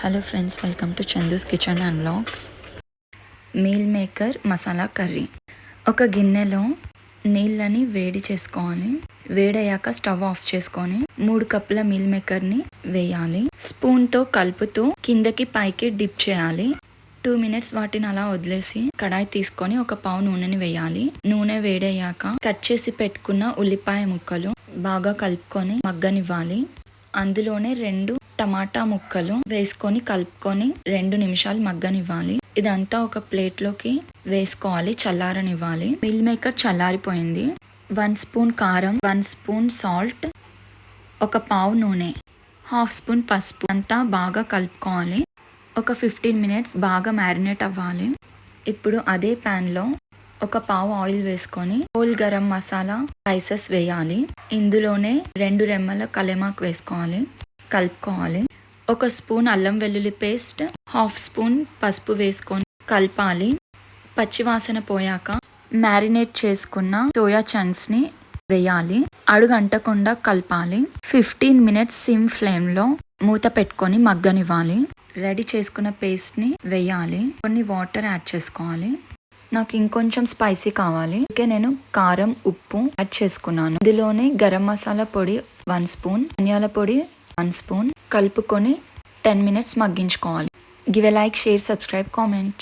Hello friends welcome to Chandu's kitchen and blogs meal maker masala curry ఒక గిన్నెలో నీళ్ళని వేడి చేసుకోవాలి వేడయ్యాక స్టవ్ ఆఫ్ చేసుకొని మూడు కప్పుల మీల్ మేకర్ని వేయాలి. స్పూన్తో కలుపుతూ కిందకి పైకి డిప్ చేయాలి. టూ మినిట్స్ వాటిని అలా వదిలేసి కడాయి తీసుకొని ఒక పావు నూనెని వేయాలి. నూనె వేడయ్యాక కట్ చేసి పెట్టుకున్న ఉల్లిపాయ ముక్కలు బాగా కలుపుకొని మగ్గనివ్వాలి. అందులోనే రెండు టమాటా ముక్కలు వేసుకొని కలుపుకొని రెండు నిమిషాలు మగ్గనివ్వాలి. ఇదంతా ఒక ప్లేట్లోకి వేసుకోవాలి చల్లారనివ్వాలి. మిల్ మేకర్ చల్లారిపోయింది. వన్ స్పూన్ కారం వన్ స్పూన్ సాల్ట్ ఒక పావు నూనె హాఫ్ స్పూన్ పసుపు. అంతా బాగా కలుపుకోవాలి. ఒక ఫిఫ్టీన్ మినిట్స్ బాగా మ్యారినేట్ అవ్వాలి. ఇప్పుడు అదే ప్యాన్లో ఒక పావు ఆయిల్ వేసుకొని హోల్ గరం మసాలా స్పైసెస్ వేయాలి. ఇందులోనే రెండు రెమ్మల కలెమాకు వేసుకోవాలి. కలుపుకోవాలి. ఒక స్పూన్ అల్లం వెల్లుల్లి పేస్ట్ హాఫ్ స్పూన్ పసుపు వేసుకొని కలపాలి. పచ్చివాసన పోయాక మ్యారినేట్ చేసుకున్న సోయా చంక్స్ని వేయాలి. అడుగంటకుండా కలపాలి. ఫిఫ్టీన్ మినిట్స్ సిమ్ ఫ్లేమ్లో మూత పెట్టుకొని మగ్గనివ్వాలి. రెడీ చేసుకున్న పేస్ట్ని వేయాలి. కొన్ని వాటర్ యాడ్ చేసుకోవాలి. నాకు ఇంకొంచెం స్పైసీ కావాలి. అందుకే నేను కారం ఉప్పు యాడ్ చేసుకున్నాను. ఇందులోనే గరం మసాలా పొడి వన్ స్పూన్ ధనియాల పొడి వన్ స్పూన్ కలుపుకొని టెన్ మినిట్స్ మగ్గించుకోవాలి. Give a like share subscribe comment